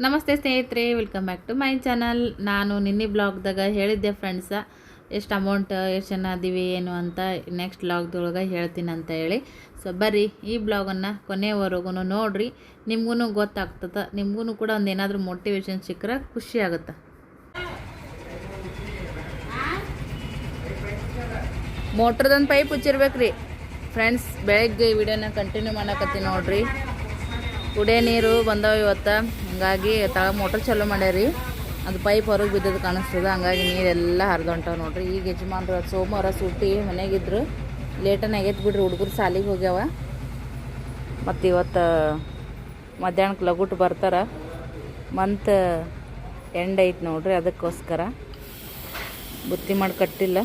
ನಮಸ್ತೆ ಸ್ನೇಹಿತರೆ welcome back to my channel ನಾನು ನಿನ್ನೆ ಬ್ಲಾಗ್ದಾಗ ಹೇಳಿದ್ದೆ ಫ್ರೆಂಡ್ಸ ಎಷ್ಟು ಅಮೌಂಟ್ ಎಷ್ಟು ಜನ ಅದೀವಿ ಏನು ಅಂತ ನೆಕ್ಸ್ಟ್ ಬ್ಲಾಗ್ದೊಳಗೆ ಹೇಳ್ತೀನಿ ಅಂತ ಹೇಳಿ. ಸೊ ಬರ್ರಿ, ಈ ಬ್ಲಾಗನ್ನು ಕೊನೆಯವರೆಗೂ ನೋಡಿರಿ. ನಿಮಗೂ ಗೊತ್ತಾಗ್ತದೆ ನಿಮಗೂ ಕೂಡ ಒಂದು ಏನಾದರೂ ಮೋಟಿವೇಶನ್ ಸಿಕ್ಕರೆ ಖುಷಿ ಆಗುತ್ತೆ. ಮೋಟ್ರದೊಂದು ಪೈಪ್ ಹುಚ್ಚಿರ್ಬೇಕ್ರಿ. ಫ್ರೆಂಡ್ಸ್ ಬೆಳಗ್ಗೆ ವಿಡಿಯೋನ ಕಂಟಿನ್ಯೂ ಮಾಡಕತ್ತೀನಿ ನೋಡ್ರಿ. ಕುಡಿಯೋ ನೀರು ಬಂದವ ಇವತ್ತು. ಹಂಗಾಗಿ ತಳ ಮೋಟ್ರ್ ಚಾಲೂ ಮಾಡ್ಯಾರಿ. ಅದು ಪೈಪ್ ಹೊರಗೆ ಬಿದ್ದದ್ದು ಕಾಣಿಸ್ತದೆ. ಹಂಗಾಗಿ ನೀರೆಲ್ಲ ಹರಿದೊಂಟಾವ ನೋಡ್ರಿ. ಈಗ ಯಜಮಾನ್ರು ಸೋಮವಾರ ಸುಟ್ಟಿ ಮನೆಗಿದ್ರು ಲೇಟನ್ ಆಗೈತೆ ಬಿಡ್ರಿ ಹುಡುಗರು ಸಾಲಿಗೆ ಹೋಗ್ಯಾವ. ಮತ್ತು ಇವತ್ತು ಮಧ್ಯಾಹ್ನಕ್ಕೆ ಲಗುಟ್ ಬರ್ತಾರ. ಮಂತ್ ಎಂಡ್ ಐತೆ ನೋಡ್ರಿ ಅದಕ್ಕೋಸ್ಕರ. ಬುತ್ತಿ ಮಾಡಿ ಕಟ್ಟಿಲ್ಲ.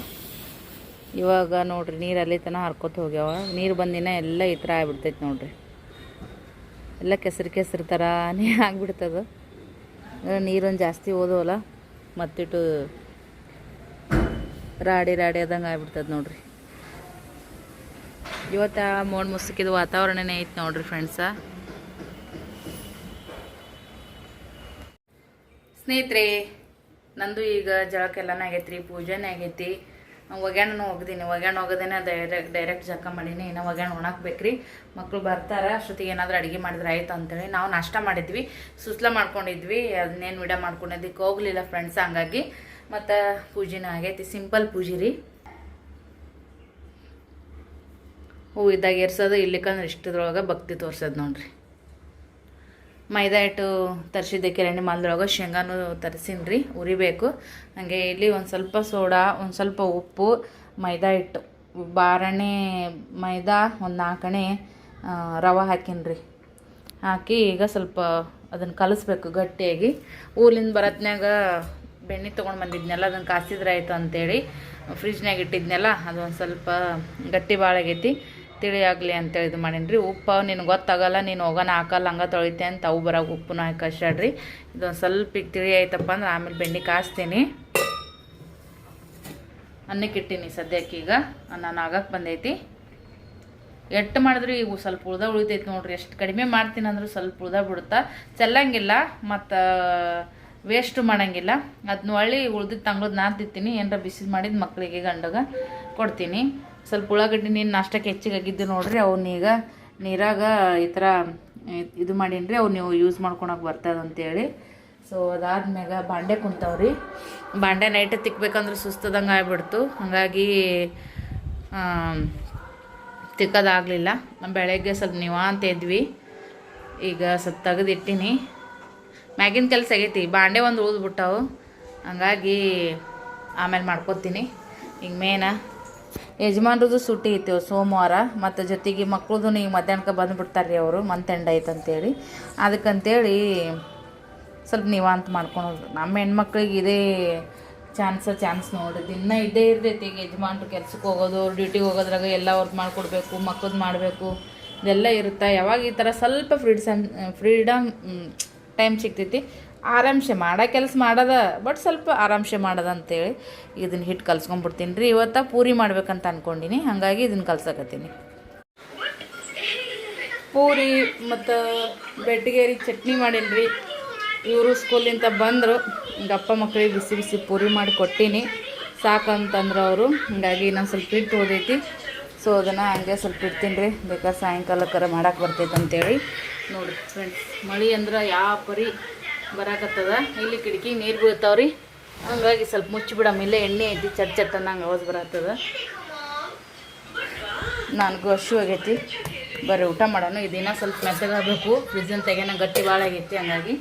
ಇವಾಗ ನೋಡ್ರಿ ನೀರು ಅಲ್ಲಿ ತನಕ ಹರ್ಕೊತ ಹೋಗ್ಯಾವ. ನೀರು ಬಂದಿನ ಎಲ್ಲ ಈ ಥರ ಆಗ್ಬಿಡ್ತೈತೆ ನೋಡ್ರಿ. ಎಲ್ಲ ಕೆಸರು ಕೆಸರು ಥರನೇ ಆಗ್ಬಿಡ್ತದೆ. ನೀರೊಂದು ಜಾಸ್ತಿ ಓದೋಲ್ಲ ಮತ್ತಿಟ್ಟು ರಾಡಿ ರಾಡಿ ಆದಂಗೆ ಆಗ್ಬಿಡ್ತದೆ ನೋಡ್ರಿ. ಇವತ್ತು ಮೋಡ್ ಮುಸುಕಿದ ವಾತಾವರಣನೇ ಐತೆ ನೋಡ್ರಿ ಫ್ರೆಂಡ್ಸ ಸ್ನೇಹಿತರೆ, ನಂದು ಈಗ ಜಳಕ್ಕೆಲ್ಲನೇ ಆಗೈತ್ರಿ, ಪೂಜೆನೇ ಆಗೈತಿ. ಒಗ್ಯಾಣನು ಒಗ್ದೀನಿ. ಒಗ್ಯಾಣ ಒಗದೇನೆ ಡೈರೆಕ್ಟ್ ಡೈರೆಕ್ಟ್ ಜಕ್ಕ ಮಾಡೀನಿ. ಇನ್ನು ಒಗ್ಯಾಣ ಒಣಾಕ್ಬೇಕ್ರಿ ಮಕ್ಕಳು ಬರ್ತಾರೆ, ಅಷ್ಟೊತ್ತಿಗೆ ಏನಾದರೂ ಅಡುಗೆ ಮಾಡಿದ್ರೆ ಆಯ್ತು ಅಂತೇಳಿ ನಾವು ನಾಷ್ಟ ಮಾಡಿದ್ವಿ. ಸುಸ್ಲ ಮಾಡ್ಕೊಂಡಿದ್ವಿ. ಅದನ್ನೇನು ವಿಡ ಮಾಡ್ಕೊಂಡಿದ್ದಕ್ಕೆ ಹೋಗಲಿಲ್ಲ ಫ್ರೆಂಡ್ಸ್ ಹಂಗಾಗಿ. ಮತ್ತು ಪೂಜೆನೂ ಆಗೈತಿ. ಸಿಂಪಲ್ ಪೂಜೆ ರೀ. ಹೂವು ಇದ್ದಾಗ ಏರ್ಸೋದು, ಇಲ್ಲಿಕಂದ್ರೆ ಇಷ್ಟದ್ರೊಳಗೆ ಭಕ್ತಿ ತೋರ್ಸೋದು ನೋಡ್ರಿ. ಮೈದಾ ಹಿಟ್ಟು ತರಿಸಿದ್ದೆ, ಕಿರಾಣಿ ಮಾಲ್ದೊಳಗೆ. ಶೇಂಗಾನು ತರಿಸೀನಿ ರೀ ಉರಿಬೇಕು. ಹಾಗೆ ಇಲ್ಲಿ ಒಂದು ಸ್ವಲ್ಪ ಸೋಡಾ, ಒಂದು ಸ್ವಲ್ಪ ಉಪ್ಪು, ಮೈದಾ ಹಿಟ್ಟು. ಬಾರಣೆ ಮೈದಾ ಒಂದು ನಾಲ್ಕಣೆ ರವೆ ಹಾಕಿನ್ರಿ. ಹಾಕಿ ಈಗ ಸ್ವಲ್ಪ ಅದನ್ನು ಕಲಿಸ್ಬೇಕು ಗಟ್ಟಿಯಾಗಿ. ಊರಿಂದ ಬರತ್ನಾಗ ಬೆಣ್ಣೆ ತೊಗೊಂಡು ಬಂದಿದ್ನೆಲ್ಲ, ಅದನ್ನು ಕಾಸಿದ್ರೆ ಆಯಿತು ಅಂತೇಳಿ. ಫ್ರಿಜ್ನಾಗ ಇಟ್ಟಿದ್ನೆಲ್ಲ ಅದು ಒಂದು ಸ್ವಲ್ಪ ಗಟ್ಟಿ ಭಾಳ ಆಗೈತಿ ತಿಳಿ ಆಗಲಿ ಅಂತೇಳಿ ಇದು ಮಾಡೀನಿ ರೀ ಉಪ್ಪು ನಿನಗೆ ಗೊತ್ತಾಗಲ್ಲ, ನೀನು ಹೋಗೋಣ ಹಾಕಲ್ಲ ಹಂಗೆ ತೊಳಿತೆ ಅಂತ ಅವು ಬರೋ ಉಪ್ಪುನ ಹಾಕಿ ಕಷ್ಟಾಡ್ರಿ ಇದೊಂದು ಸ್ವಲ್ಪ ತಿಳಿ ಆಯ್ತಪ್ಪ ಅಂದ್ರೆ ಆಮೇಲೆ ಬೆಣ್ಣೆ ಕಾಸ್ತೀನಿ. ಅನ್ನಕ್ಕೆ ಇಟ್ಟೀನಿ ಸದ್ಯಕ್ಕೆ ಈಗ. ನಾನು ಆಗಕ್ಕೆ ಬಂದೈತಿ. ಎಟ್ಟು ಮಾಡಿದ್ರು ಈಗ ಸ್ವಲ್ಪ ಉಳ್ದ ಉಳಿತೈತಿ ನೋಡ್ರಿ. ಎಷ್ಟು ಕಡಿಮೆ ಮಾಡ್ತೀನಿ ಅಂದ್ರೆ ಸ್ವಲ್ಪ ಉಳ್ದ ಬಿಡುತ್ತಾ. ಚೆಲ್ಲಂಗಿಲ್ಲ, ಮತ್ತು ವೇಸ್ಟು ಮಾಡೋಂಗಿಲ್ಲ. ಅದನ್ನ ಹೊಳ್ಳಿ ಉಳ್ದಿದ್ದು ತಂಗ್ಳದ್ದು ನಾನು ತಿಂತೀನಿ ಏನಾರ ಬಿಸಿ ಮಾಡಿದ ಮಕ್ಕಳಿಗೆ ಗಂಡಗ ಕೊಡ್ತೀನಿ. ಸ್ವಲ್ಪ ಉಳ್ಳಾಗಡ್ಡಿ ನೀನು ನಾಷ್ಟಕ್ಕೆ ಹೆಚ್ಚಿಗೆ ಆಗಿದ್ದು ನೋಡ್ರಿ ಅವನ್ನೀಗ ನೀರಾಗ ಈ ಥರ ಇದು ಮಾಡೀನಿ ರೀ ಅವು ನೀವು ಯೂಸ್ ಮಾಡ್ಕೊಳಕ್ಕೆ ಬರ್ತದೆ ಅಂತೇಳಿ. ಸೊ ಅದಾದ್ಮ್ಯಾಗ ಬಾಂಡೆ ಕುಂತಾವ್ರಿ ಬಾಂಡೆ ನೈಟ್ ತಿಕ್ಬೇಕಂದ್ರೆ ಸುಸ್ತದಂಗೆ ಆಗ್ಬಿಡ್ತು. ಹಾಗಾಗಿ ತಿಕ್ಕೋದಾಗಲಿಲ್ಲ. ನಮ್ಮ ಬೆಳಗ್ಗೆ ಸ್ವಲ್ಪ ನಿವಾಂತ ಇದ್ವಿ. ಈಗ ಸ್ವಲ್ಪ ತೆಗೆದಿಟ್ಟಿನಿ. ಮ್ಯಾಗಿನ ಕೆಲಸ ಆಗೈತಿ, ಬಾಂಡೆ ಒಂದು ಉಳಿದ್ಬಿಟ್ಟವು. ಹಂಗಾಗಿ ಆಮೇಲೆ ಮಾಡ್ಕೊತೀನಿ. ಈಗ ಮೇನ ಯಜಮಾನ್ರದ್ದು ಸುಟ್ಟಿ ಐತಿ ಸೋಮವಾರ, ಮತ್ತು ಜೊತೆಗೆ ಮಕ್ಳದ್ದು ಈಗ ಮಧ್ಯಾಹ್ನಕ್ಕೆ ಬಂದುಬಿಡ್ತಾರೆ ರೀ ಅವರು, ಮಂತ್ ಎಂಡ್ ಆಯ್ತು ಅಂತೇಳಿ. ಅದಕ್ಕಂತೇಳಿ ಸ್ವಲ್ಪ ನಿವಾಂತ ಮಾಡ್ಕೊಳೋದು ನಮ್ಮ ಹೆಣ್ಮಕ್ಳಿಗೆ ಇದೇ ಚಾನ್ಸ, ಚಾನ್ಸ್ ನೋಡಿ. ದಿನ ಇದ್ದೇ ಇರ್ತೈತಿ ಈಗ ಯಜಮಾನ್ರು ಕೆಲ್ಸಕ್ಕೆ ಹೋಗೋದು ಡ್ಯೂಟಿಗೆ ಹೋಗೋದ್ರಾಗ ಎಲ್ಲ ವರ್ಕ್ ಮಾಡಿಕೊಡ್ಬೇಕು ಮಕ್ಕಳದ್ದು ಮಾಡಬೇಕು, ಇದೆಲ್ಲ ಇರುತ್ತೆ? ಯಾವಾಗ ಈ ಥರ ಸ್ವಲ್ಪ ಫ್ರೀಡ್ಸಮ್ ಫ್ರೀಡಮ್ ಟೈಮ್ ಸಿಗ್ತೈತಿ. ಆರಾಮ್ಸೆ ಮಾಡೋ ಕೆಲಸ ಮಾಡದ ಬಟ್ ಸ್ವಲ್ಪ ಆರಾಮ್ಸೆ ಮಾಡೋದ ಅಂತೇಳಿ ಇದನ್ನು ಹಿಟ್ಟು ಕಲ್ಸ್ಕೊಂಬಿಡ್ತೀನಿ ರೀ. ಇವತ್ತು ಪೂರಿ ಮಾಡ್ಬೇಕಂತ ಅಂದ್ಕೊಂಡಿನಿ ಹಾಗಾಗಿ ಇದನ್ನು ಕಲ್ಸಕತ್ತೀನಿ. ಪೂರಿ ಮತ್ತು ಬೆಟ್ಟಿಗೇರಿ ಚಟ್ನಿ ಮಾಡೀನಿ ರೀ. ಇವರು ಸ್ಕೂಲಿಂದ ಬಂದರು ಗಪ್ಪ ಮಕ್ಕಳಿಗೆ ಬಿಸಿ ಬಿಸಿ ಪೂರಿ ಮಾಡಿ ಕೊಟ್ಟೀನಿ. ಸಾಕಂತಂದ್ರೆ ಅವರು, ಹಿಂಗಾಗಿ ನಾನು ಸ್ವಲ್ಪ ಹಿಟ್ಟು ಹೋದೈತಿ ಸೊ ಅದನ್ನು ಹಂಗೆ ಸ್ವಲ್ಪ ಇಡ್ತೀನಿ ರೀ. ಬೇಕಾದ್ರೆ ಸಾಯಂಕಾಲಕ್ಕರ ಮಾಡೋಕೆ ಬರ್ತೈತೆ ಅಂತೇಳಿ ನೋಡಿ ಫ್ರೆಂಡ್ಸ್ ಮಳೆ ಅಂದ್ರೆ ಯಾವ ಪರಿ ಬರಾಕತ್ತದ. ಇಲ್ಲಿ ಕಿಟಕಿ, ನೀರು ಬೀಳ್ತಾವ್ರಿ. ಹಂಗಾಗಿ ಸ್ವಲ್ಪ ಮುಚ್ಚಿಬಿಡಮ್ಮ ಇಲ್ಲೇ ಎಣ್ಣೆ ಐತಿ, ಚಟ್ ಚಟ್ ಅನ್ನಂಗೆ ಅವಾಜ್ ಬರತ್ತದ ನನಗೂ ಹಶು ಆಗೈತಿ. ಬರ್ರಿ, ಊಟ ಮಾಡೋಣ. ಇದನ್ನ ಸ್ವಲ್ಪ ಮೆತ್ತಗಾಗಬೇಕು ಫ್ರಿಜ್ಜನ್ನು ತೆಗೆನ ಗಟ್ಟಿ ಭಾಳ ಆಗೈತಿ ಹಂಗಾಗಿ.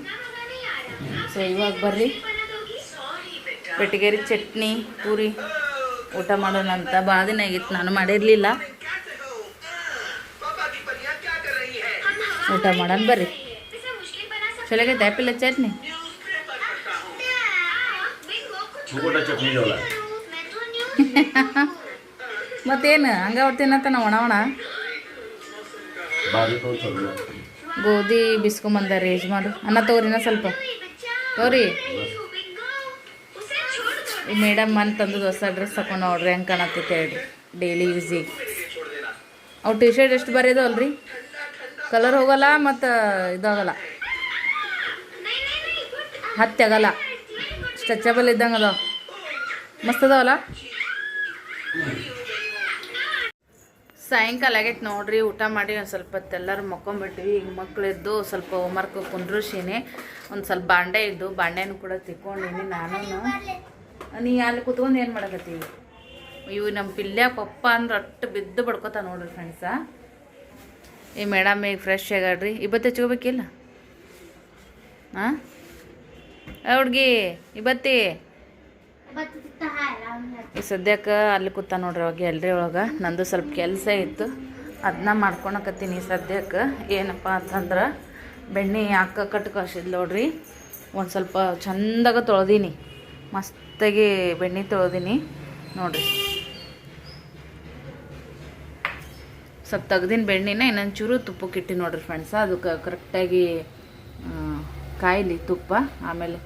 ಸೊ ಇವಾಗ ಬರ್ರಿ. ಬೆಟ್ಟಿಗೇರಿ ಚಟ್ನಿ, ಪೂರಿ ಊಟ ಮಾಡೋಣ ಅಂತ. ಭಾಳ ದಿನ ಆಗಿತ್ತು ನಾನು ಮಾಡಿರಲಿಲ್ಲ. ಊಟ ಮಾಡೋಣ ಬರ್ರಿ. ಚಲಾಗೈತೆ ಆ್ಯಪಿಲ್ ಚಟ್ನಿ ಚಟ್ನಿ ಮತ್ತೇನು ಹಂಗೆ ತಿನ್ನತ್ತ ನಾವು ಒಣ ಒಣ ಗೋಧಿ ಬಿಸ್ಕೊಂಬಂದ ರೇಜ್ ಮಾಡು ಅನ್ನ ತೋರಿನ ಸ್ವಲ್ಪ ತೋರಿ ಈ ಮೇಡಮ್ ಮನೆ ತಂದು ಹೊಸ ಡ್ರೆಸ್ ತಗೊಂಡು ನೋಡ್ರಿ ಹೆಂಗೆ ಕಾಣತ್ತೈತೆ ಹೇಳ್ರಿ ಡೈಲಿ ಯೂಸಿಗೆ ಅವು ಟಿ ಶರ್ಟ್ ಎಷ್ಟು ಬರೀದವಲ್ರಿ ಕಲರ್ ಹೋಗಲ್ಲ ಮತ್ತು ಇದಾಗಲ್ಲ ಹತ್ತಿ ಆಗಲ್ಲ. ಸ್ಟ್ರೆಚಬಲ್ ಇದ್ದಂಗೆ ಅದಾವ. ಮಸ್ತ್ ಅದಾವಲ್ಲ? ಸಾಯಂಕಾಲ ಆಗೈತೆ ನೋಡ್ರಿ, ಊಟ ಮಾಡಿ ಒಂದು ಸ್ವಲ್ಪ ಹೊತ್ತೆಲ್ಲರೂ ಮಕ್ಕೊಂಬಿಟ್ವಿ. ಈಗ ಮಕ್ಕಳಿದ್ದು ಸ್ವಲ್ಪ ಹೋಮ್ವರ್ಕ್ ಕುಂದ್ರಿಸೀನಿ. ಒಂದು ಸ್ವಲ್ಪ ಬಾಂಡೆ ಇದ್ದು, ಬಾಂಡೆನೂ ಕೂಡ ತಿಕ್ಕೊಂಡಿನಿ ನಾನು ನೀ ಅಲ್ಲಿ ಕೂತ್ಕೊಂಡು ಏನು ಮಾಡಕತ್ತೀವಿ ಇವು ನಮ್ಮ ಪಿಲ್ಯ ಪಪ್ಪ ಅಂದ್ರೆ ಅಟ್ಟು ಬಿದ್ದು ಬಡ್ಕೋತ ನೋಡ್ರಿ ಫ್ರೆಂಡ್ಸ ಈ ಮೇಡಮ್ ಈಗ ಫ್ರೆಶ್ ಆಗ್ಯಾಡ್ರಿ ಇವತ್ತು ಹಚ್ಕೋಬೇಕಿಲ್ಲ ಹಾಂ ಹುಡ್ಗಿ ಇವತ್ತಿ ಈ ಸದ್ಯಕ್ಕೆ ಅಲ್ಲಿ ಕೂತ ನೋಡ್ರಿ ಅವಾಗ ಎಲ್ರಿ ಒಳಗೆ. ನಂದು ಸ್ವಲ್ಪ ಕೆಲಸ ಇತ್ತು. ಅದನ್ನ ಮಾಡ್ಕೊಳಕತ್ತೀನಿ ಸದ್ಯಕ್ಕೆ. ಏನಪ್ಪ ಅಂತಂದ್ರೆ ಬೆಣ್ಣೆ ಹಾಕ ಕಟ್ಟು ಕಳ್ಸಿದ್ ನೋಡ್ರಿ. ಒಂದು ಸ್ವಲ್ಪ ಚಂದಾಗ ತೊಳೆದೀನಿ. ಮಸ್ತಾಗಿ ಬೆಣ್ಣೆ ತೊಳೆದೀನಿ ನೋಡ್ರಿ. ಸ್ವಲ್ಪ ತೆಗ್ದಿನ ಬೆಣ್ಣೆನ ಇನ್ನೊಂದು ಚೂರು ತುಪ್ಪಕ್ಕೆ ಇಟ್ಟು ನೋಡ್ರಿ ಫ್ರೆಂಡ್ಸ ಅದಕ್ಕೆ ಕರೆಕ್ಟಾಗಿ ಕಾಯ್ಲಿ ತುಪ್ಪ, ಆಮೇಲೆ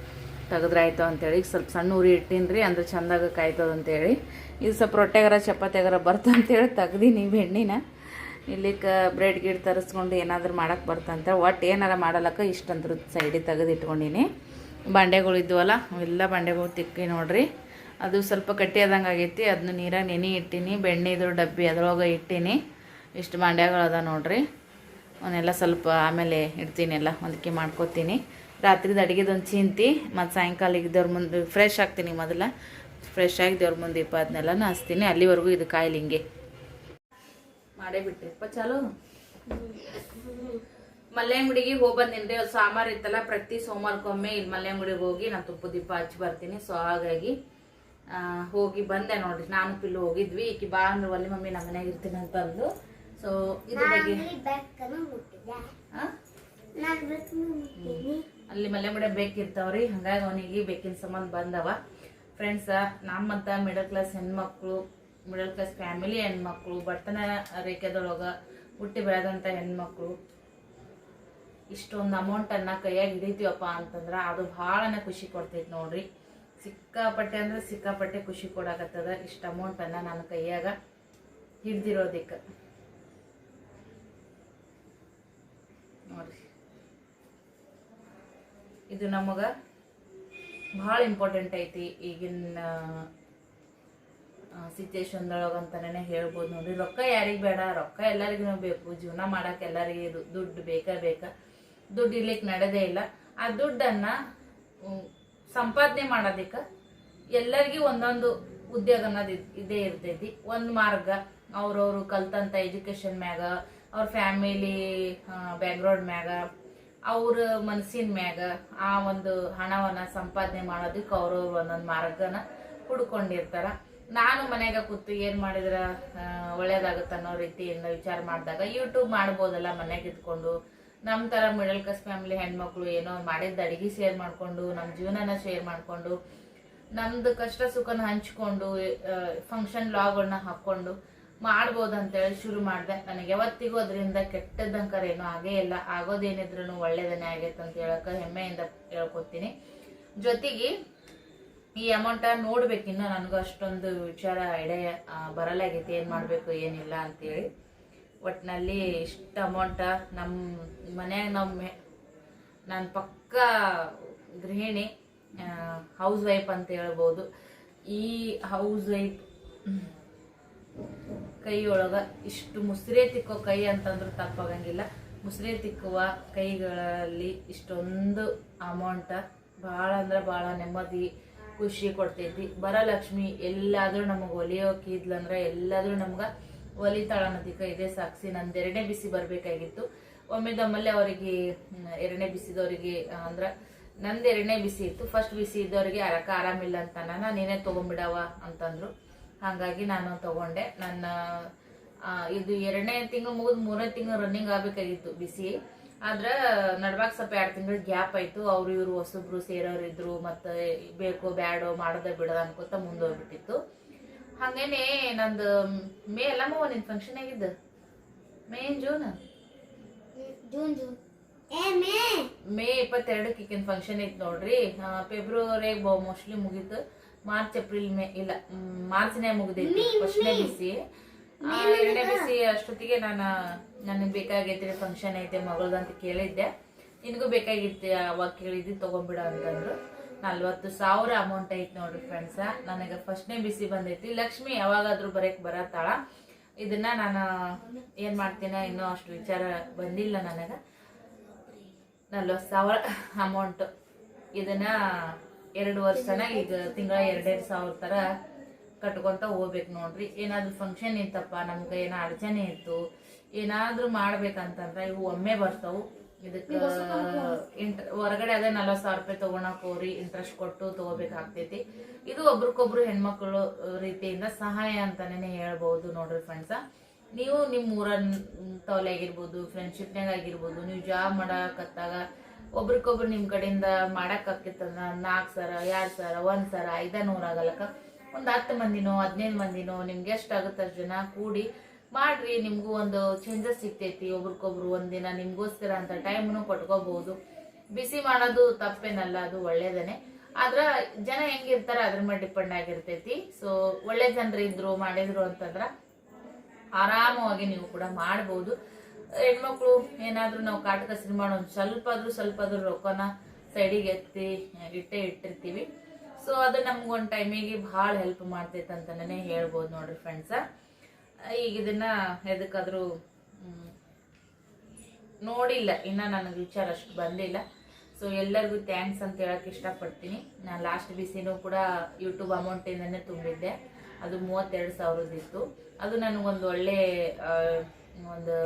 ತೆಗೆದ್ರಾಯ್ತು ಅಂತೇಳಿ. ಈಗ ಸ್ವಲ್ಪ ಸಣ್ಣ ಉರಿ ಇಟ್ಟೀನಿ ರೀ, ಅಂದ್ರೆ ಚಂದಾಗ ಕಾಯ್ತದ ಅಂತೇಳಿ. ಇದು ಸ್ವಲ್ಪ ರೊಟ್ಟೆಗಾರ ಚಪಾತಿಗಾರ ಬರ್ತಂತೇಳಿ ತೆಗ್ದೀನಿ ಬೆಣ್ಣಿನ. ಇಲ್ಲಿಕ್ಕೆ ಬ್ರೆಡ್ ಗಿಡ್ ತರಿಸ್ಕೊಂಡು ಏನಾದರೂ ಮಾಡೋಕ್ಕೆ ಬರ್ತಂತ ಒಟ್ಟು ಏನಾರ ಮಾಡಲಕ್ಕ ಇಷ್ಟಂದ್ರ ಸೈಡಿಗೆ ತೆಗೆದು ಇಟ್ಕೊಂಡಿನಿ. ಬಾಂಡೆಗಳು ಇದ್ವಲ್ಲ ಅವೆಲ್ಲ ಬಾಂಡೆಗಳು ತಿಕ್ಕಿ ನೋಡ್ರಿ. ಅದು ಸ್ವಲ್ಪ ಕಟ್ಟಿ ಆದಂಗೆ ಆಗೈತಿ. ಅದನ್ನ ನೀರಾಗ ನೆನೆ ಇಟ್ಟೀನಿ, ಬೆಣ್ಣೆದು ಡಬ್ಬಿ ಅದ್ರೊಳಗೆ ಇಟ್ಟೀನಿ. ಇಷ್ಟು ಬಾಂಡೆಗಳದ ಅದ ನೋಡ್ರಿ. ಅವನ್ನೆಲ್ಲ ಸ್ವಲ್ಪ ಆಮೇಲೆ ಇಡ್ತೀನಿ ಎಲ್ಲ ಹೊಂದಿಕೆ ಮಾಡ್ಕೊತೀನಿ. ರಾತ್ರಿದ ಅಡುಗೆದೊಂದು ಚಿಂತಿ ಮತ್ತು ಸಾಯಂಕಾಲಿಗೆ ದೇವ್ರ ಮುಂದೆ ಫ್ರೆಶ್ ಆಗ್ತೀನಿ ಮೊದಲ. ಫ್ರೆಶ್ ಆಗಿ ದೇವ್ರ ಮುಂದೆ ದೀಪ ಅದನ್ನೆಲ್ಲನೂ ಹಚ್ತೀನಿ ಅಲ್ಲಿವರೆಗೂ ಇದು ಕಾಯಿಲೆ ಹಿಂಗೆ ಮಾಡೇ ಬಿಟ್ರಿಪ್ಪ ಚಾಲು? ಮಲ್ಲೆಂಗುಡಿಗೆ ಹೋಗಿ ಬಂದಿನ್ರಿ ಅದು ಸಾಮಾರು ಇತ್ತಲ್ಲ ಪ್ರತಿ ಸೋಮವಾರಕ್ಕೊಮ್ಮೆ ಇಲ್ಲಿ ಮಲ್ಲೆಂಗುಡಿಗೆ ಹೋಗಿ ನಾನು ತುಪ್ಪ ದೀಪ ಹಚ್ಚಿ ಬರ್ತೀನಿ. ಸೊ ಹಾಗಾಗಿ ಹೋಗಿ ಬಂದೆ ನೋಡ್ರಿ. ನಾನು ಪಿಲ್ಲು ಹೋಗಿದ್ವಿ. ಈಕಿ ಬಾ ಅಂದ್ರೆ ಒಲ್ಲಿ ಮಮ್ಮಿ ನಮ್ಮ ಮನೆಯಾಗ ಇರ್ತೀನಿ ಅಂತಂದು ಸೊ ಇದ್ರ ಬಗ್ಗೆ ಅಲ್ಲಿ ಮಲ್ಲೆಂಗುಡಿ ಬೇಕಿರ್ತಾವ್ರಿ. ಹಂಗಾಗಿ ಅವನಿಗೆ ಬೇಕಿನ ಸಂಬಂಧ ಬಂದವ. ಫ್ರೆಂಡ್ಸ ನಮ್ಮಂತ ಮಿಡಲ್ ಕ್ಲಾಸ್ ಹೆಣ್ಮಕ್ಳು ಮಿಡಲ್ ಕ್ಲಾಸ್ ಫ್ಯಾಮಿಲಿ ಹೆಣ್ಮಕ್ಳು, ಬಡತನ ರೇಖೆದೊಳಗೆ ಹುಟ್ಟಿ ಬೆಳೆದಂಥ ಹೆಣ್ಮಕ್ಳು, ಇಷ್ಟೊಂದು ಅಮೌಂಟನ್ನು ಕೈಯಾಗಿ ಹಿಡಿತೀವಪ್ಪ ಅಂತಂದ್ರೆ ಅದು ಭಾಳನೇ ಖುಷಿ ಕೊಡ್ತೈತಿ ನೋಡ್ರಿ. ಸಿಕ್ಕಾಪಟ್ಟೆ ಅಂದ್ರೆ ಸಿಕ್ಕಾಪಟ್ಟೆ ಖುಷಿ ಕೊಡಕತ್ತದ ಇಷ್ಟು ಅಮೌಂಟನ್ನು ನನ್ನ ಕೈಯಾಗ ಹಿಡ್ದಿರೋದಕ್ಕೆ. ನೋಡ್ರಿ. ಇದು ನಮಗೆ ಭಾಳ ಇಂಪಾರ್ಟೆಂಟ್ ಐತಿ ಈಗಿನ ಸಿಚುವೇಶನ್ದೊಳಗೆ ಅಂತಲೇ ಹೇಳ್ಬೋದು ನೋಡ್ರಿ. ರೊಕ್ಕ ಯಾರಿಗೆ ಬೇಡ, ರೊಕ್ಕ ಎಲ್ಲರಿಗೂ ಬೇಕು. ಜೀವನ ಮಾಡಕ್ಕೆ ಎಲ್ಲರಿಗೆ ದುಡ್ಡು ಬೇಕೇ ಬೇಕಾ. ದುಡ್ಡು ಇರ್ಲಿಕ್ಕೆ ನಡೆದೇ ಇಲ್ಲ. ಆ ದುಡ್ಡನ್ನು ಸಂಪಾದನೆ ಮಾಡೋದಕ್ಕೆ ಎಲ್ಲರಿಗೂ ಒಂದೊಂದು ಉದ್ಯೋಗ ಅನ್ನೋದು ಇದೇ ಇರ್ತೈತಿ. ಒಂದು ಮಾರ್ಗ, ಅವ್ರವ್ರು ಕಲ್ತಂಥ ಎಜುಕೇಷನ್ ಮ್ಯಾಗ, ಅವ್ರ ಫ್ಯಾಮಿಲಿ ಬ್ಯಾಕ್ಗ್ರೌಂಡ್ ಮ್ಯಾಗ ಅವ್ರ ಮನಸ್ಸಿನ ಮ್ಯಾಗ ಆ ಒಂದು ಹಣವನ್ನ ಸಂಪಾದನೆ ಮಾಡೋದಕ್ಕೆ ಅವರು ಒಂದೊಂದು ಮಾರ್ಗನ ಹುಡ್ಕೊಂಡಿರ್ತಾರ. ನಾನು ಮನ್ಯಾಗ ಕೂತು ಏನ್ ಮಾಡಿದ್ರ ಒಳ್ಳೇದಾಗುತ್ತೆ ಅನ್ನೋ ರೀತಿಯಿಂದ ವಿಚಾರ ಮಾಡಿದಾಗ ಯೂಟ್ಯೂಬ್ ಮಾಡ್ಬೋದಲ್ಲ ಮನೆಗೆ ಇದ್ಕೊಂಡು. ನಮ್ಮ ತರ ಮಿಡಲ್ ಕ್ಲಾಸ್ ಫ್ಯಾಮಿಲಿ ಹೆಣ್ಮಕ್ಳು ಏನೋ ಮಾಡಿದ್ದ ಅಡಿಗೆ ಶೇರ್ ಮಾಡ್ಕೊಂಡು ನಮ್ಮ ಜೀವನನ ಶೇರ್ ಮಾಡ್ಕೊಂಡು, ನಮ್ದು ಕಷ್ಟ ಸುಖನ ಹಂಚ್ಕೊಂಡು ಫಂಕ್ಷನ್ ಲಾಗ್ಗಳನ್ನ ಹಾಕೊಂಡು ಮಾಡ್ಬೋದು ಅಂತೇಳಿ ಶುರು ಮಾಡಿದೆ. ನನಗೆ ಯಾವತ್ತಿಗೂ ಅದರಿಂದ ಕೆಟ್ಟದಂಕರ ಏನೂ ಆಗೇ ಇಲ್ಲ. ಆಗೋದೇನಿದ್ರು ಒಳ್ಳೇದನ್ನೇ ಆಗೈತೆ ಅಂತ ಹೇಳಕ ಹೆಮ್ಮೆಯಿಂದ ಹೇಳ್ಕೊತೀನಿ. ಜೊತೆಗೆ ಈ ಅಮೌಂಟ ನೋಡ್ಬೇಕಿನ್ನು ನನಗೂ ಅಷ್ಟೊಂದು ವಿಚಾರ ಐಡಿಯಾ ಬರಲಾಗೈತಿ. ಏನು ಮಾಡಬೇಕು, ಏನಿಲ್ಲ ಅಂತೇಳಿ. ಒಟ್ಟಿನಲ್ಲಿ ಇಷ್ಟು ಅಮೌಂಟ ನಮ್ಮ ಮನ್ಯಾಗ ನಮ್ಮ ನಾನು ಪಕ್ಕ ಗೃಹಿಣಿ ಹೌಸ್ ವೈಫ್ ಅಂತ ಹೇಳ್ಬೋದು. ಈ ಹೌಸ್ ವೈಫ್ ಕೈಯೊಳಗ ಇಷ್ಟು ಮುಸ್ರೆ ತಿಕ್ಕೋ ಕೈ ಅಂತಂದ್ರೂ ತಪ್ಪಾಗಂಗಿಲ್ಲ. ಮುಸ್ರೆ ತಿಕ್ಕುವ ಕೈಗಳಲ್ಲಿ ಇಷ್ಟೊಂದು ಅಮೌಂಟ ಭಾಳ ಅಂದ್ರೆ ಭಾಳ ನೆಮ್ಮದಿ, ಖುಷಿ ಕೊಡ್ತೈತಿ. ಬರಲಕ್ಷ್ಮಿ ಎಲ್ಲಾದ್ರೂ ನಮಗೆ ಒಲಿಯೋಕಿದ್ಲಂದ್ರೆ ಎಲ್ಲಾದ್ರೂ ನಮ್ಗೆ ಒಲಿತಾಳ ಅನ್ನೋದಕ್ಕೆ ಇದೇ ಸಾಕ್ಷಿ ನಂದು ಎರಡನೇ ಬಿಸಿ ಬರಬೇಕಾಗಿತ್ತು. ಒಮ್ಮೆ ನಮ್ಮಲ್ಲಿ ಅವರಿಗೆ ಎರಡನೇ ಬಿಸಿದವರಿಗೆ ಅಂದ್ರೆ ನಂದು ಎರಡನೇ ಬಿಸಿ ಇತ್ತು. ಫಸ್ಟ್ ಬಿಸಿ ಇದ್ದವರಿಗೆ ಅರಕ ಆರಾಮಿಲ್ಲ ಅಂತ. ನಾನು ನೀನೇ ತೊಗೊಂಬಿಡವ ಅಂತಂದ್ರು. ಹಾಗಾಗಿ ನಾನು ತಗೊಂಡೆ. ನನ್ನ ಇದು ಎರಡನೇ ತಿಂಗಳು ಮುಗಿದು ಮೂರನೇ ತಿಂಗಳು ರನ್ನಿಂಗ್ ಆಗಬೇಕಾಗಿತ್ತು ಬಿಸಿ. ಆದ್ರೆ ನಡ್ವಾಕ್ ಸ್ವಲ್ಪ ಎರಡು ತಿಂಗಳ ಗ್ಯಾಪ್ ಆಯ್ತು. ಅವ್ರು ಇವರು ಹೊಸಬ್ರು ಸೇರೋರು ಇದ್ರು ಮತ್ತೆ ಬೇಕು ಬ್ಯಾಡೋ ಮಾಡೋದ ಬಿಡೋದ ಅನ್ಕೋತ ಮುಂದೋಗ್ಬಿಟ್ಟಿತ್ತು. ಹಂಗೇನೆ ನಂದು ಮೇ ಎಲ್ಲಮ್ಮ ನಿನ್ ಫಂಕ್ಷನ್ ಆಗಿದ್ದು May June June June May! ಇಪ್ಪತ್ತೆರಡಕ್ಕೆ ಈಗಿನ ಫಂಕ್ಷನ್ ಐತಿ ನೋಡ್ರಿ. ಫೆಬ್ರವರಿ ಮೋಸ್ಟ್ಲಿ ಮುಗೀತು. ಮಾರ್ಚ್ ಏಪ್ರಿಲ್ ಮೇ ಇಲ್ಲ ಮಾರ್ಚ್ನೇ ಮುಗಿದೈತಿ ಫಸ್ಟ್ನೇ ಬಿಸಿ. ಎರಡನೇ ಬಿಸಿ ಅಷ್ಟೊತ್ತಿಗೆ ನಾನು ನನಗೆ ಬೇಕಾಗೈತಿ ಫಂಕ್ಷನ್ ಐತೆ ಮಗಳದಂತ ಕೇಳಿದ್ದೆ. ನಿನಗೂ ಬೇಕಾಗಿತ್ತು ಅವಾಗ ಕೇಳಿದ್ದು ತೊಗೊಂಬಿಡ ಅಂತಂದ್ರು. ನಲ್ವತ್ತು ಸಾವಿರ ಅಮೌಂಟ್ ಐತಿ ನೋಡ್ರಿ ಫ್ರೆಂಡ್ಸ ನನಗೆ ಫಸ್ಟ್ನೇ ಬಿಸಿ ಬಂದೈತಿ. ಲಕ್ಷ್ಮಿ ಯಾವಾಗಾದ್ರೂ ಬರಕ್ ಬರತ್ತಾಳ. ಇದನ್ನ ನಾನು ಏನು ಮಾಡ್ತೀನ ಇನ್ನೂ ಅಷ್ಟು ವಿಚಾರ ಬಂದಿಲ್ಲ ನನಗೆ. ನಲ್ವತ್ತು ಸಾವಿರ ಅಮೌಂಟ್ ಇದನ್ನ ಎರಡು ವರ್ಷನ ಈಗ ತಿಂಗಳ ಎರಡೆರಡು ಸಾವಿರ ತರ ಕಟ್ಕೊಂತ ಹೋಗ್ಬೇಕು ನೋಡ್ರಿ. ಏನಾದರೂ ಫಂಕ್ಷನ್ ಇತ್ತಪ್ಪ ನಮ್ಗೆ ಏನೋ ಅಡಚಣೆ ಇತ್ತು ಏನಾದ್ರೂ ಮಾಡ್ಬೇಕಂತಂದ್ರೆ ಇವು ಒಮ್ಮೆ ಬರ್ತಾವು. ಇದಕ್ಕೆ ಇಂಟ್ರ ಹೊರಗಡೆ ಅದೇ ನಲ್ವತ್ತು ಸಾವಿರ ರೂಪಾಯಿ ತಗೊಳಕ್ ಹೋಗ್ರಿ ಇಂಟ್ರೆಸ್ಟ್ ಕೊಟ್ಟು ತಗೋಬೇಕಾಗ್ತೈತಿ. ಇದು ಒಬ್ರಿಗೊಬ್ರು ಹೆಣ್ಮಕ್ಳು ರೀತಿಯಿಂದ ಸಹಾಯ ಅಂತಾನೆ ಹೇಳ್ಬಹುದು ನೋಡ್ರಿ ಫ್ರೆಂಡ್ಸ ನೀವು ನಿಮ್ಮ ಊರ ತವಲೆ ಆಗಿರ್ಬೋದು ಫ್ರೆಂಡ್ಶಿಪ್ನಾಗ ಆಗಿರ್ಬೋದು ನೀವು ಜಾಬ್ ಮಾಡಕತ್ತಾಗ ಒಬ್ರಿಗೊಬ್ರು ನಿಮ್ ಕಡೆಯಿಂದ ಮಾಡಕ್ ನಾಲ್ಕು ಸರ ಎರಡು ಸರ, ಒಂದ್ ಸರ, ಐದ ನೂರ ಆಗಲಕ್ಕ? ಒಂದ್ ಹತ್ತು ಮಂದಿನೋ, ಹದಿನೈದು ಮಂದಿನೋ, ನಿಮ್ಗೆ ಎಷ್ಟು ಆಗುತ್ತೆ ಅಷ್ಟು ಜನ ಕೂಡಿ ಮಾಡ್ರಿ, ನಿಮ್ಗೂ ಒಂದು ಚೇಂಜಸ್ ಸಿಗ್ತೈತಿ. ಒಬ್ರಿಗೊಬ್ರು ಒಂದಿನ ನಿಮ್ಗೋಸ್ಕರ ಅಂತ ಟೈಮ್ನು ಕೊಟ್ಕೋಬಹುದು ಬಿಸಿ ಮಾಡೋದು ತಪ್ಪೇನಲ್ಲ, ಅದು ಒಳ್ಳೇದನೆ. ಆದ್ರ ಜನ ಹೆಂಗಿರ್ತಾರ ಅದ್ರ ಮೇಲೆ ಡಿಪೆಂಡ್ ಆಗಿರ್ತೈತಿ. ಸೊ ಒಳ್ಳೆ ಜನರು ಇದ್ರು ಮಾಡಿದ್ರು ಅಂತಂದ್ರ ಆರಾಮವಾಗಿ ನೀವು ಕೂಡ ಮಾಡ್ಬೋದು. ಹೆಣ್ಮಕ್ಳು ಏನಾದ್ರೂ ನಾವು ಕಾಟ ಕಸರಿ ಮಾಡೋ ಒಂದ್ ಸ್ವಲ್ಪ ಆದ್ರೂ ಸ್ವಲ್ಪ ಆದ್ರೂ ರೊಕ್ಕನ ಸೈಡಿಗೆ ಎತ್ತಿ, ಇಟ್ಟೆ ಇಟ್ಟಿರ್ತೀವಿ. ಸೊ ಅದು ನಮ್ಗೊಂದು ಟೈಮಿಗೆ ಭಾಳ ಹೆಲ್ಪ್ ಮಾಡ್ತೈತೆ ಅಂತಾನೆ ಹೇಳ್ಬೋದು ನೋಡ್ರಿ ಫ್ರೆಂಡ್ಸ ಈಗ ಇದನ್ನ ಎದಕ್ಕಾದ್ರೂ ನೋಡಿಲ್ಲ. ಇನ್ನ ನನಗೆ ವಿಚಾರ ಅಷ್ಟು ಬಂದಿಲ್ಲ. ಸೊ ಎಲ್ಲರಿಗೂ ಥ್ಯಾಂಕ್ಸ್ ಅಂತ ಹೇಳಕ್ ಇಷ್ಟಪಡ್ತೀನಿ. ನಾನು ಲಾಸ್ಟ್ ಬಿಸಿನೂ ಕೂಡ ಯೂಟ್ಯೂಬ್ ಅಮೌಂಟಿಂದನೇ ತುಂಬಿದ್ದೆ. ಅದು ಮೂವತ್ತೆರಡು ಸಾವಿರದಿತ್ತು ಅದು ನನಗೊಂದು ಒಳ್ಳೆ ಒಂದು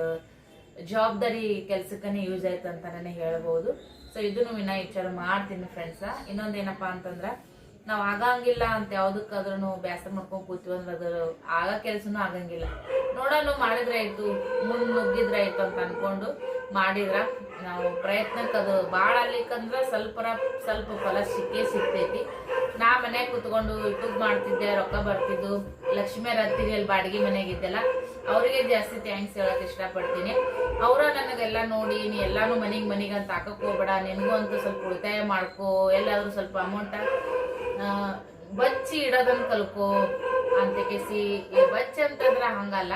ಜವಾಬ್ದಾರಿ ಕೆಲಸಕ್ಕೆ ಯೂಸ್ ಆಯ್ತು ಅಂತಾನೆ ಹೇಳ್ಬೋದು. ಸೊ ಇದನ್ನು ಇನ್ನ ವಿಚಾರ ಮಾಡ್ತೀನಿ ಫ್ರೆಂಡ್ಸ ಇನ್ನೊಂದೇನಪ್ಪಾ ಅಂತಂದ್ರೆ, ನಾವು ಆಗಂಗಿಲ್ಲ ಅಂತ ಯಾವ್ದಕ್ಕಾದ್ರೂ ಬೇಸರ ಮಾಡ್ಕೊಂಡು ಕೂತೀವಿ ಅಂದ್ರೆ ಅದು ಆಗ ಕೆಲ್ಸನೂ ಆಗಂಗಿಲ್ಲ. ನೋಡೋಣ ಮಾಡಿದ್ರೆ ಆಯ್ತು ಮುಂದೆ ಆಯ್ತು ಅಂತ ಅನ್ಕೊಂಡು ಮಾಡಿದ್ರ ನಾವು ಪ್ರಯತ್ನಕ್ಕೆ ಅದು ಭಾಳ ಅಲ್ಲಿಕಂದ್ರ ಸ್ವಲ್ಪ ಸ್ವಲ್ಪ ಫಲ ಸಿಕ್ಕೇ ಸಿಗ್ತೈತಿ. ನಾ ಮನೆಗೆ ಕುತ್ಕೊಂಡು ಯೂಟ್ಯೂಬ್ ಮಾಡ್ತಿದ್ದೆ, ರೊಕ್ಕ ಬರ್ತಿದ್ದು. ಲಕ್ಷ್ಮೀ ಅಲ್ಲಿ ಬಾಡಿಗೆ ಮನೆಗಿದ್ದೆಲ್ಲ ಅವರಿಗೆ ಜಾಸ್ತಿ ಥ್ಯಾಂಕ್ಸ್ ಹೇಳೋಕೆ ಇಷ್ಟಪಡ್ತೀನಿ. ಅವರ ನನಗೆಲ್ಲ ನೋಡಿ, ನೀ ಎಲ್ಲಾನು ಮನೆಗೆ ಮನೆಗೆ ಅಂತ ಹಾಕಕ್ಕೆ ಹೋಗ್ಬೇಡ. ನಿನಗೂ ಅಂತೂ ಸ್ವಲ್ಪ ಉಳಿತಾಯ ಮಾಡ್ಕೋ, ಎಲ್ಲಾದರೂ ಸ್ವಲ್ಪ ಅಮೌಂಟ ಬಚ್ಚಿ ಇಡೋದನ್ನು ಕಲ್ಕೋ ಅಂತ ಕೇಸಿ. ಬಚ್ಚಿ ಅಂತಂದ್ರೆ ಹಂಗಲ್ಲ.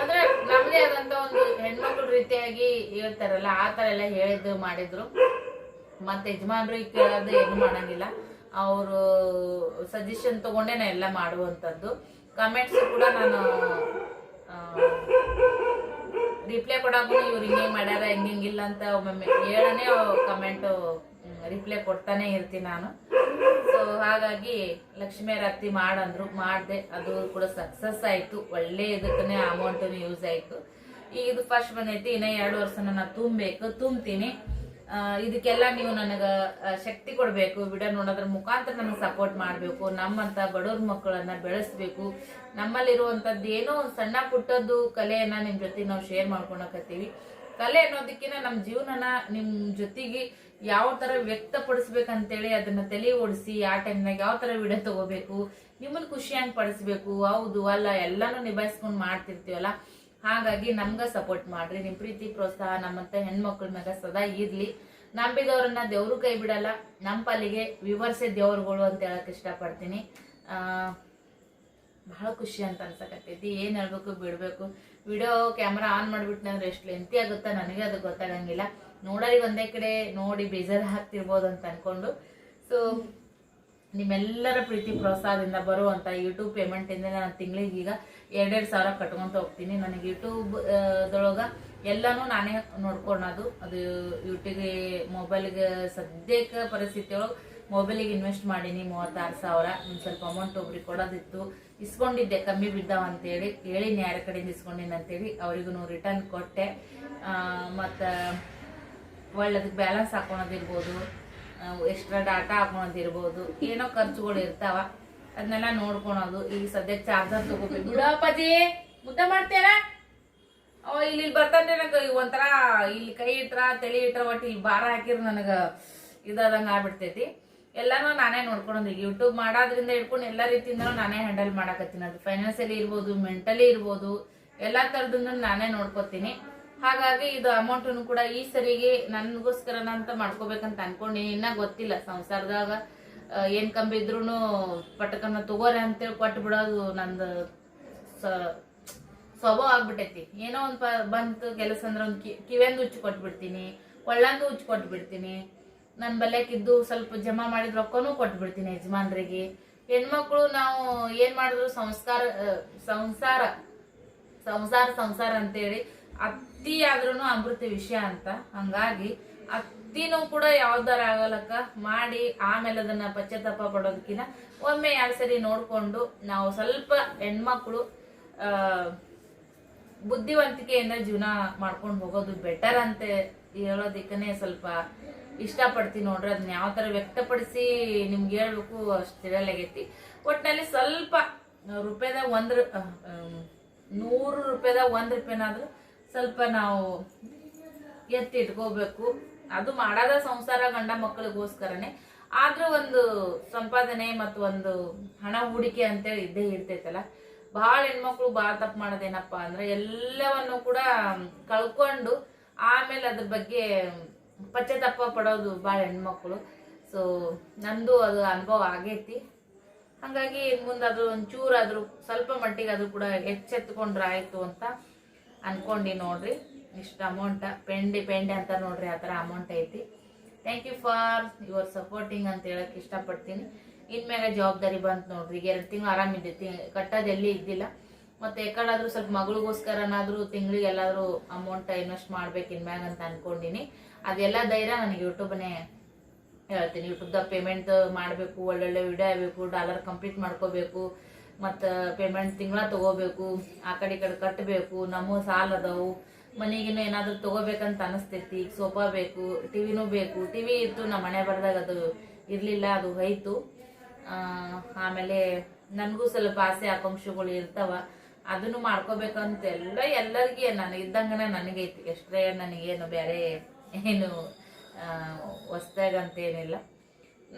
ಅಂದ್ರೆ ನಮ್ದೇ ಆದಂತ ಒಂದು ಹೆಣ್ಮಕ್ಳು ರೀತಿಯಾಗಿ ಹೇಳ್ತಾರಲ್ಲ, ಆ ತರ ಎಲ್ಲ ಹೇಳಿದ್ರು ಮಾಡಿದ್ರು. ಮತ್ತೆ ಯಜಮಾನ್ರು ಕೇಳೋದು ಏನು ಮಾಡಂಗಿಲ್ಲ. ಅವರು ಸಜೆಷನ್ ತಗೊಂಡೇ ನಾ ಎಲ್ಲ ಮಾಡುವಂಥದ್ದು. ಕಮೆಂಟ್ಸ್ ಕೂಡ ನಾನು ರಿಪ್ಲೈ ಕೊಡಾಕು ಇವ್ರು ಹಿಂಗೆ ಮಾಡ್ಯಾರ ಹಿಂಗ್ ಹಿಂಗಿಲ್ಲ ಅಂತ ಒಮ್ಮೊಮ್ಮೆ ಹೇಳನೇ ಕಮೆಂಟ್ ರಿಪ್ಲೈ ಕೊಡ್ತಾನೆ ಇರ್ತೀನಿ ನಾನು. ಸೊ ಹಾಗಾಗಿ ಲಕ್ಷ್ಮೀ ರತ್ತಿ ಮಾಡಂದ್ರು, ಮಾಡಿದೆ. ಅದು ಕೂಡ ಸಕ್ಸಸ್ ಆಯಿತು. ಒಳ್ಳೆ ಇದಕ್ಕೆ ಅಮೌಂಟ್ ಯೂಸ್ ಆಯ್ತು. ಈಗ ಇದು ಫಸ್ಟ್ ಬಂದೈತಿ. ಇನ್ನ ಎರಡು ವರ್ಷ ನಾನು ತುಂಬಬೇಕು, ತುಂಬ್ತೀನಿ. ಇದಕ್ಕೆಲ್ಲ ನೀವು ನನಗೆ ಶಕ್ತಿ ಕೊಡಬೇಕು. ವಿಡಿಯೋ ನೋಡೋದ್ರ ಮುಖಾಂತರ ನನಗೆ ಸಪೋರ್ಟ್ ಮಾಡಬೇಕು. ನಮ್ಮಂತ ಬಡವ್ರ ಮಕ್ಕಳನ್ನ ಬೆಳೆಸ್ಬೇಕು. ನಮ್ಮಲ್ಲಿರುವಂಥದ್ದು ಏನೋ ಸಣ್ಣ ಪುಟ್ಟದ್ದು ಕಲೆಯನ್ನ ನಿಮ್ಮ ಜೊತೆ ನಾವು ಶೇರ್ ಮಾಡ್ಕೊಳಕತ್ತೀವಿ. ಕಲೆ ಅನ್ನೋದಕ್ಕಿಂತ ನಮ್ಮ ಜೀವನನ ನಿಮ್ಮ ಜೊತೆಗೆ ಯಾವ ತರ ವ್ಯಕ್ತಪಡಿಸ್ಬೇಕಂತೇಳಿ ಅದನ್ನ ತಲೆ ಓಡಿಸಿ ಆ ಟೈಮ್ನಾಗ ಯಾವ ತರ ವಿಡಿಯೋ ತಗೋಬೇಕು ನಿಮ್ಮನ್ನ ಖುಷಿಯಾಗಿ ಪಡಿಸ್ಬೇಕು, ಹೌದು, ಅಲ್ಲ, ಎಲ್ಲಾನು ನಿಭಾಯಿಸ್ಕೊಂಡು ಮಾಡ್ತಿರ್ತೀವಲ್ಲ, ಹಾಗಾಗಿ ನಮ್ಗ ಸಪೋರ್ಟ್ ಮಾಡ್ರಿ. ನಿಮ್ ಪ್ರೀತಿ, ಪ್ರೋತ್ಸಾಹ ನಮ್ಮಂತ ಹೆಣ್ಮಕ್ಳ ಮ್ಯಾಗ ಸದಾ ಇರ್ಲಿ. ನಂಬಿದವ್ರನ್ನ ದೇವ್ರು ಕೈ ಬಿಡಲ್ಲ ನಮ್ಮ ಪಾಲಿಗೆ ವಿವರ್ಸೆ ದೇವ್ರುಗಳು ಅಂತ ಹೇಳಕ್ ಇಷ್ಟಪಡ್ತೀನಿ. ಬಹಳ ಖುಷಿ ಅಂತ ಅನ್ಸಕತ್ತೈತಿ. ಏನ್ ಹೇಳ್ಬೇಕು ಬಿಡ್ಬೇಕು. ವಿಡಿಯೋ ಕ್ಯಾಮ್ರಾ ಆನ್ ಮಾಡ್ಬಿಟ್ಟು ಅಂದ್ರೆ ಎಷ್ಟು ಲೆಂತಿ ಆಗುತ್ತಾ ನನಗೆ ಅದು ಗೊತ್ತಾಗಂಗಿಲ್ಲ. ನೋಡೋರಿಗೆ ಒಂದೇ ಕಡೆ ನೋಡಿ ಬೇಜಾರು ಹಾಕ್ತಿರ್ಬೋದು ಅಂತ ಅನ್ಕೊಂಡು. ಸೊ ನಿಮ್ಮೆಲ್ಲರ ಪ್ರೀತಿ ಪ್ರೋತ್ಸಾಹದಿಂದ ಬರುವಂತ ಯೂಟ್ಯೂಬ್ ಪೇಮೆಂಟ್ ಇಂದ ನಾನು ತಿಂಗಳಿಗೆ ಈಗ ಎರಡೆರಡು ಸಾವಿರ ಕಟ್ಕೊಂತ ಹೋಗ್ತೀನಿ. ನನಗೆ ಯೂಟ್ಯೂಬ್ ದೊಳಗ ಎಲ್ಲಾನು ನಾನೇ ನೋಡ್ಕೊಳೋದು. ಅದು ಯೂಟ್ಯೂಬ್ಗೆ, ಮೊಬೈಲ್ಗೆ ಸದ್ಯಕ್ಕೆ ಪರಿಸ್ಥಿತಿ ಒಳಗೆ ಮೊಬೈಲಿಗೆ ಇನ್ವೆಸ್ಟ್ ಮಾಡೀನಿ ಮೂವತ್ತಾರು ಸಾವಿರ. ಒಂದು ಸ್ವಲ್ಪ ಅಮೌಂಟ್ ಒಬ್ರಿಗೆ ಕೊಡೋದಿತ್ತು. ಇಸ್ಕೊಂಡಿದ್ದೆ, ಕಮ್ಮಿ ಬಿದ್ದಾವ ಅಂತೇಳಿ. ಹೇಳಿ ಯಾರ ಕಡೆಯಿಂದ ಇಸ್ಕೊಂಡಿನಿ ಅಂತೇಳಿ. ಅವರಿಗೂ ರಿಟರ್ನ್ ಕೊಟ್ಟೆ. ಮತ್ತು ಒಳ್ಳೇದಕ್ಕೆ ಬ್ಯಾಲೆನ್ಸ್ ಹಾಕೊಳೋದಿರ್ಬೋದು. ಎಕ್ಸ್ಟ್ರಾ ಡಾಟಾ ಹಾಕೊಳೋದಿರ್ಬೋದು. ಏನೋ ಖರ್ಚುಗಳು ಇರ್ತಾವ. ಅದನ್ನೆಲ್ಲ ನೋಡ್ಕೊಳೋದು. ಈಗ ಸದ್ಯಕ್ಕೆ ಚಾರ್ಜರ್ ತಗೋಬೇಕು. ಬಿಡಪ್ಪಾಜಿ ಮುದ್ದೆ ಮಾಡ್ತೇನ ಅವ ಇಲ್ಲಿ ಬರ್ತಾನೆ ನನಗೆ ಒಂಥರ ಇಲ್ಲಿ ಕೈ ಇಟ್ರ, ತಲೆ ಇಟ್ರ ಒಟ್ಟು ಇಲ್ಲಿ ಭಾರ ಹಾಕಿರ್ ನನಗೆ ಇದಾದಂಗ ಆಗ್ಬಿಡ್ತೈತಿ. ಎಲ್ಲಾನು ನಾನೇ ನೋಡ್ಕೊಂಡು ಯೂಟ್ಯೂಬ್ ಮಾಡೋದ್ರಿಂದ ಹಿಡ್ಕೊಂಡು ಎಲ್ಲ ರೀತಿಯಿಂದ ನಾನೇ ಹ್ಯಾಂಡಲ್ ಮಾಡಕತ್ತೀನಿ. ಅದು ಫೈನಾನ್ಸಿಯಲಿ ಇರ್ಬೋದು ಮೆಂಟಲಿ ಇರ್ಬೋದು, ಎಲ್ಲಾ ತರದಿಂದ ನಾನೇ ನೋಡ್ಕೊತೀನಿ. ಹಾಗಾಗಿ ಇದು ಅಮೌಂಟ್ ಕೂಡ ಈ ಸರಿಗೆ ನನ್ಗೋಸ್ಕರ ಅಂತ ಮಾಡ್ಕೋಬೇಕಂತ ಅನ್ಕೊಂಡಿ ಇನ್ನ ಗೊತ್ತಿಲ್ಲ ಸಂಸಾರದಾಗ ಏನ್ ಕಂಬಿದ್ರು ಪಟಕನ್ನ ತಗೋರಿ ಅಂತೇಳಿ ಕೊಟ್ಟು ಬಿಡೋದು ನಂದು ಸ್ವಭಾವ ಆಗ್ಬಿಟ್ಟೈತಿ. ಏನೋ ಒಂದು ಬಂತು ಕೆಲಸ ಅಂದ್ರೆ ಒಂದ್ ಕಿವಿಯಂದು ಹುಚ್ಚು ಕೊಟ್ಬಿಡ್ತೀನಿ ಕೊಳ್ಳಂದು ಉಚ್ಚಿ ಕೊಟ್ಬಿಡ್ತೀನಿ. ನನ್ನ ಬಲ್ಯಕ್ಕಿದ್ದು ಸ್ವಲ್ಪ ಜಮಾ ಮಾಡಿದ ರೊಕ್ಕನೂ ಕೊಟ್ಬಿಡ್ತೀನಿ ಯಜಮಾನ್ರಿಗೆ. ಹೆಣ್ಮಕ್ಳು ನಾವು ಏನ್ ಮಾಡಿದ್ರು ಸಂಸ್ಕಾರ ಸಂಸಾರ ಸಂಸಾರ ಸಂಸಾರ ಅಂತೇಳಿ ಅತ್ತಿ ಆದ್ರೂ ಅಮೃತ ವಿಷಯ ಅಂತ. ಹಂಗಾಗಿ ಅತ್ತಿನೂ ಕೂಡ ಯಾವ್ದಾರ ಆಗಲಕ್ಕ ಮಾಡಿ ಆಮೇಲೆ ಅದನ್ನ ಪಶ್ಚಾತ್ತಾಪ ಪಡೋದಕ್ಕಿಂತ ಒಮ್ಮೆ ಎರಡು ಸರಿ ನೋಡ್ಕೊಂಡು ನಾವು ಸ್ವಲ್ಪ ಹೆಣ್ಮಕ್ಳು ಬುದ್ಧಿವಂತಿಕೆಯಿಂದ ಜೀವನ ಮಾಡ್ಕೊಂಡು ಹೋಗೋದು ಬೆಟರ್ ಅಂತ ಹೇಳೋದಿಕ್ಕೆ ಸ್ವಲ್ಪ ಇಷ್ಟಪಡ್ತೀನಿ ನೋಡ್ರಿ. ಅದನ್ನ ಯಾವ ಥರ ವ್ಯಕ್ತಪಡಿಸಿ ನಿಮ್ಗೆ ಹೇಳ್ಬೇಕು ಅಷ್ಟು ತಿಳಿಯಲಾಗೈತಿ ಒಟ್ಟಿನಲ್ಲಿ ಸ್ವಲ್ಪ ರೂಪಾಯಿದಾಗ ಒಂದು ನೂರು ರೂಪಾಯಿದಾಗ ಒಂದು ರೂಪಾಯಿನಾದ್ರೂ ಸ್ವಲ್ಪ ನಾವು ಎತ್ತಿ ಇಟ್ಕೋಬೇಕು. ಅದು ಮಾಡದ ಸಂಸಾರ ಗಂಡ ಮಕ್ಕಳಿಗೋಸ್ಕರನೇ. ಆದರೂ ಒಂದು ಸಂಪಾದನೆ ಮತ್ತು ಒಂದು ಹಣ ಹೂಡಿಕೆ ಅಂತೇಳಿ ಇದ್ದೇ ಇರ್ತೈತಲ್ಲ. ಬಹಳ ಹೆಣ್ಮಕ್ಳು ಬಹಳ ತಪ್ಪು ಮಾಡೋದೇನಪ್ಪ ಅಂದ್ರೆ ಎಲ್ಲವನ್ನು ಕೂಡ ಕಳ್ಕೊಂಡು ಆಮೇಲೆ ಅದ್ರ ಬಗ್ಗೆ ಪಶ್ಚಾತ್ತಾಪ ಪಡೋದು ಭಾಳ ಹೆಣ್ಮಕ್ಳು. ಸೊ ನಂದು ಅದು ಅನುಭವ ಆಗೈತಿ. ಹಂಗಾಗಿ ಮುಂದಾದ್ರೂ ಒಂಚೂರಾದ್ರೂ ಸ್ವಲ್ಪ ಮಟ್ಟಿಗೆ ಅದು ಕೂಡ ಎಚ್ಚೆತ್ಕೊಂಡ್ರೆ ಆಯ್ತು ಅಂತ ಅನ್ಕೊಂಡಿ ನೋಡ್ರಿ. ಇಷ್ಟು ಅಮೌಂಟ್ ಪೆಂಡಿ, ಪೆಂಡೆ ಅಂತ ನೋಡ್ರಿ, ಆ ಥರ ಅಮೌಂಟ್ ಐತಿ. Thank you for your supporting ಅಂತ ಹೇಳಕ್ ಇಷ್ಟಪಡ್ತೀನಿ. ಇನ್ಮ್ಯಾಗ ಜವಾಬ್ದಾರಿ ಬಂತು ನೋಡ್ರಿ. ಈಗ ಎರಡು ತಿಂಗಳು ಆರಾಮಿದ್ದೈತಿ ಕಟ್ಟೋದು ಎಲ್ಲಿ ಇದ್ದಿಲ್ಲ. ಮತ್ತೆ ಯಾಕಡಾದ್ರೂ ಸ್ವಲ್ಪ ಮಗಳಿಗೋಸ್ಕರನಾದ್ರೂ ತಿಂಗಳಿಗೆ ಎಲ್ಲಾದ್ರೂ ಅಮೌಂಟ್ ಇನ್ವೆಸ್ಟ್ ಮಾಡ್ಬೇಕು ಇನ್ಮ್ಯಾಗ ಅಂತ ಅನ್ಕೊಂಡಿನಿ. ಅದೆಲ್ಲ ಧೈರ್ಯ ನನಗೆ ಯೂಟ್ಯೂಬ್ನೇ ಹೇಳ್ತೀನಿ. ಯೂಟ್ಯೂಬ್ದಾಗ ಪೇಮೆಂಟ್ ಮಾಡಬೇಕು, ಒಳ್ಳೊಳ್ಳೆ ವಿಡಿಯೋ ಆಗಬೇಕು ಡಾಲರ್ ಕಂಪ್ಲೀಟ್ ಮಾಡ್ಕೋಬೇಕು, ಮತ್ತು ಪೇಮೆಂಟ್ ತಿಂಗಳ ತಗೋಬೇಕು, ಆ ಕಡೆ ಈ ಕಡೆ ಕಟ್ಟಬೇಕು ನಮ್ಮ ಸಾಲ ಅದಾವು ಮನೆಗಿನ ಏನಾದರೂ ತಗೋಬೇಕಂತ ಅನಿಸ್ತೈತಿ. ಈಗ ಸೋಫಾ ಬೇಕು, ಟಿವಿನೂ ಬೇಕು. ಟಿವಿ ಇತ್ತು ನಮ್ಮ ಮನೆ ಬರ್ದಾಗ ಅದು ಇರಲಿಲ್ಲ, ಅದು ಹೋಯ್ತು. ಆಮೇಲೆ ನನಗೂ ಸ್ವಲ್ಪ ಆಸೆ ಆಕಾಂಕ್ಷೆಗಳು ಇರ್ತಾವ. ಅದನ್ನು ಮಾಡ್ಕೋಬೇಕಂತ ಎಲ್ಲ ಎಲ್ಲರಿಗೆ ನನಗಿದ್ದಂಗನ ನನಗೈತಿ. ಎಷ್ಟೇ ನನಗೇನು ಬೇರೆ ಏನು ಹೊಸ್ದಾಗ ಅಂತ ಏನಿಲ್ಲ.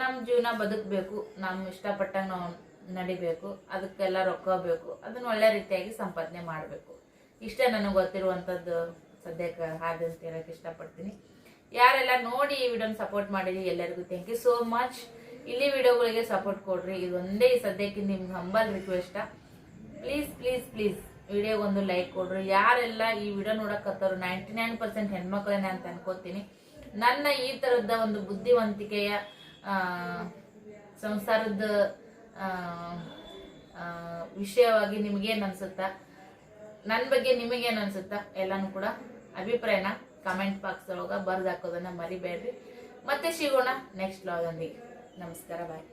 ನಮ್ಮ ಜೀವನ ಬದುಕಬೇಕು ನಮ್ಮ ಇಷ್ಟಪಟ್ಟಂಗೆ ನಾವು ನಡಿಬೇಕು, ಅದಕ್ಕೆಲ್ಲ ರೊಕ್ಕ ಬೇಕು, ಅದನ್ನು ಒಳ್ಳೆ ರೀತಿಯಾಗಿ ಸಂಪಾದನೆ ಮಾಡಬೇಕು. ಇಷ್ಟೇ ನನಗೆ ಗೊತ್ತಿರುವಂಥದ್ದು ಸದ್ಯಕ್ಕೆ ಹಾಗೆ ಅಂತ ಹೇಳಕ್ಕೆ ಇಷ್ಟಪಡ್ತೀನಿ. ಯಾರೆಲ್ಲ ನೋಡಿ ಈ ವಿಡಿಯೋನ ಸಪೋರ್ಟ್ ಮಾಡಿರಿ, ಎಲ್ಲರಿಗೂ ಥ್ಯಾಂಕ್ ಯು ಸೋ ಮಚ್ ಇಲ್ಲಿ ವಿಡಿಯೋಗಳಿಗೆ ಸಪೋರ್ಟ್ ಕೊಡ್ರಿ. ಇದೊಂದೇ ಸದ್ಯಕ್ಕೆ ನಿಮ್ಗೆ humble request please please please ವಿಡಿಯೋಗೊಂದು like ಕೊಡ್ರಿ. ಯಾರೆಲ್ಲ ಈ ವಿಡಿಯೋ ನೋಡಕತ್ತಾರೋ ನೈಂಟಿ ನೈನ್ ಪರ್ಸೆಂಟ್ ಹೆಣ್ಮಕ್ಳೇನೆ ಅಂತ ಅನ್ಕೋತೀನಿ. ನನ್ನ ಈ ಥರದ ಒಂದು ಬುದ್ಧಿವಂತಿಕೆಯ ಸಂಸಾರದ ವಿಷಯವಾಗಿ ನಿಮ್ಗೇನು ಅನ್ಸುತ್ತಾ? ನನ್ನ ಬಗ್ಗೆ ನಿಮಗೇನು ಅನ್ಸುತ್ತಾ? ಎಲ್ಲಾನು ಕೂಡ ಅಭಿಪ್ರಾಯನ ಕಮೆಂಟ್ ಬಾಕ್ಸ್ ಒಳಗೆ ಬರ್ದು ಮರಿಬೇಡ್ರಿ. ಮತ್ತೆ ಸಿಗೋಣ ನೆಕ್ಸ್ಟ್ ಲಾಗಂದಿಗೆ ನಮಸ್ಕಾರ ಬಾಯ್